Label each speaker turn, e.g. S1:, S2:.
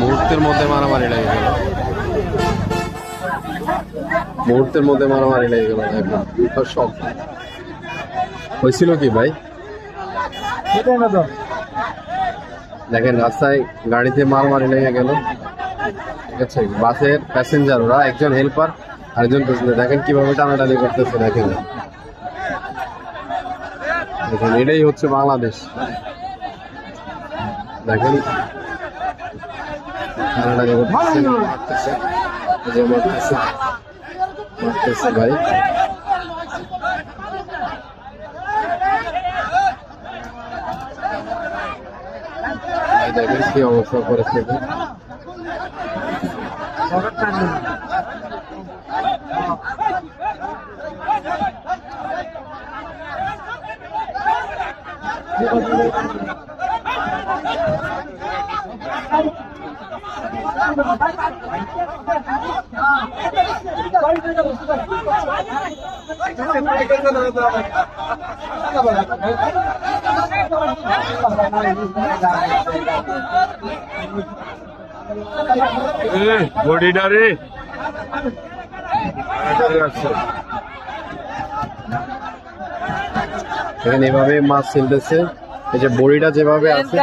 S1: মুহূর্তের মধ্যে মারামারি লেগে গেল। মুহূর্তের মধ্যে মারামারি লেগে গেল একদম। সব। হয়েছিল কি ভাই? দেখেন, রাস্তায় গাড়িতে মারামারি লেগে গেল। ঠিক আছে? বাসের প্যাসেঞ্জার ওরা, একজন হেল্পার আরেকজন প্যাসেঞ্জার দেখেন কীভাবে টানাটানি করতেছে, দেখেন। দেখেন, এটাই হচ্ছে বাংলাদেশ। দেখেন করতেছে মারতেছে। এই যে মারতেছে। মারতেছে ভাই। অবস্থা করেছে
S2: বডিটা রে।
S1: এখানে এভাবে মাছ ছিলতেছে। এই যে বড়িটা যেভাবে আছে